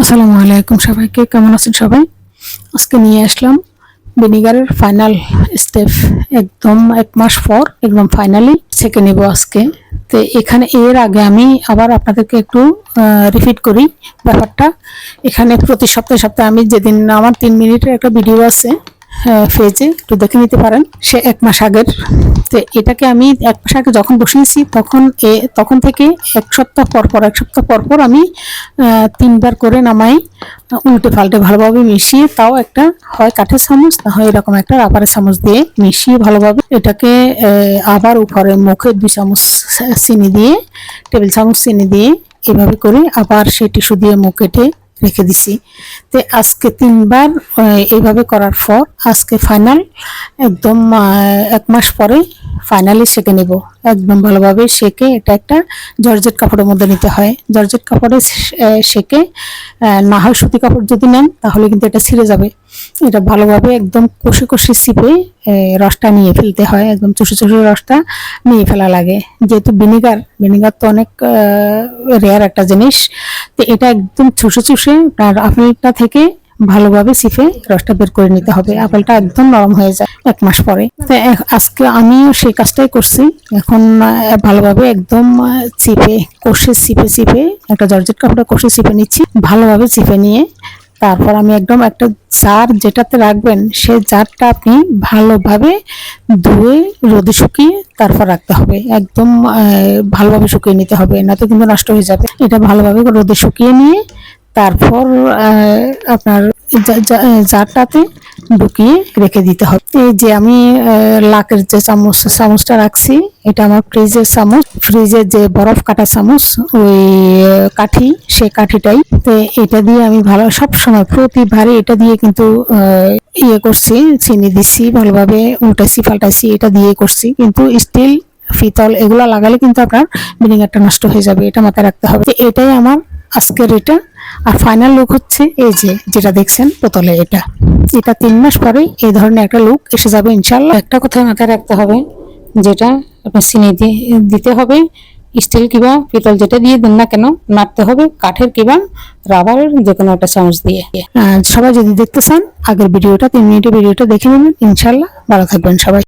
আসসালামু আলাইকুম সবাইকে, কেমন আছেন সবাই? আজকে নিয়ে আসলাম ভিনিগারের ফাইনাল স্টেপ একদম এক মাস পর, একদম ফাইনালি ছেঁকে নেব আজকে। তো এখানে এর আগে আমি আবার আপনাদেরকে একটু রিপিট করি ব্যাপারটা। এখানে প্রতি সপ্তাহে সপ্তাহে আমি যেদিন আমার তিন মিনিটের একটা ভিডিও আছে ফেজে একটু দেখে নিতে পারেন। সে এক মাস আগের। তো এটাকে আমি এক মাস আগে যখন বসিয়েছি তখন এ, তখন থেকে এক সপ্তাহ পর পর, এক সপ্তাহ পর পর আমি তিনবার করে নামাই, উল্টে পাল্টে ভালোভাবে মিশিয়ে, তাও একটা হয় কাঠের চামচ, না হয় এরকম একটা রাবারের চামচ দিয়ে মিশিয়ে ভালোভাবে এটাকে আবার উপরে মুখে দুই চামচ চিনি দিয়ে, টেবিল চামচ চিনি দিয়ে এভাবে করে আবার সে টিস্যু দিয়ে মুখ কেটে রেখে দিছি। তো আজকে তিনবার এইভাবে করার পর আজকে ফাইনাল একদম এক মাস পরে ফাইনালি সেকে নেব। একদম ভালোভাবে সেকে এটা একটা জর্জেট কাপড়ের মধ্যে নিতে হয়। জর্জেট কাপড়ে সেকে না হয় সুতি কাপড় যদি নেন তাহলে কিন্তু এটা ছিঁড়ে যাবে। এটা ভালোভাবে একদম কষে কষে আহ, রসটা নিয়ে ফেলতে হয় একদম চুষে চুষে রসটা নিয়ে ফেলা লাগে। যেহেতু ভিনিগার ভিনিগার তো অনেক রেয়ার একটা জিনিস তো এটা একদম চুষে চুষে আপেলটা থেকে ভালোভাবে চিপে রসটা বের করে নিতে হবে। আপেলটা একদম নরম হয়ে যায় এক মাস পরে। তো আজকে আমিও সেই কাজটাই করছি। এখন ভালোভাবে একদম চিপে কষে চিপে চিপে একটা জর্জেট কাপড়ে কষে চিপে নিচ্ছি। ভালোভাবে চিপে নিয়ে তারপর আমি একদম একটা জার যেটাতে রাখবেন, সে জারটা আপনি ভালোভাবে ধুয়ে রোদে শুকিয়ে তারপর রাখতে হবে। একদম ভালোভাবে শুকিয়ে নিতে হবে না তো কিন্তু নষ্ট হয়ে যাবে। এটা ভালোভাবে রোদে শুকিয়ে নিয়ে তারপর আপনার জারটাতে ঢুকিয়ে রেখে দিতে হবে। এই যে আমি লাকের যে চামচ, চামচটা রাখছি, এটা আমার ফ্রিজের চামচ। ফ্রিজের যে বরফ কাটা চামচ, ওই কাঠি সে কাঠিটাই। তো এটা দিয়ে আমি ভালো সব সময় প্রতিবারই এটা দিয়ে কিন্তু ইয়ে করছি, চিনি দিচ্ছি ভালোভাবে উল্টাইছি, পাল্টাইছি, এটা দিয়ে করছি। কিন্তু স্টিল ফিতল এগুলো লাগালে কিন্তু আপনার ভিনেগারটা নষ্ট হয়ে যাবে, এটা মাথায় রাখতে হবে। এটাই আমার আজকের এটা। আর ফাইনাল লুক হচ্ছে এই যে, যেটা দেখছেন বোতলে এটা। এটা তিন মাস পরে এই ধরনের একটা লুক এসে যাবে ইনশাল্লাহ একটা কথা মাথায় রাখতে হবে, যেটা আপনার চিনি দিতে হবে। স্টিল কিবা, পিতল যেটা দিয়ে দেন না কেন, নাড়তে হবে কাঠের কিবা, রাবারের যে কোনো একটা চামচ দিয়ে। সবাই যদি দেখতে চান, আগের ভিডিওটা, তিন মিনিটের ভিডিওটা দেখে নেবেন। ইনশাল্লাহ ভালো থাকবেন সবাই।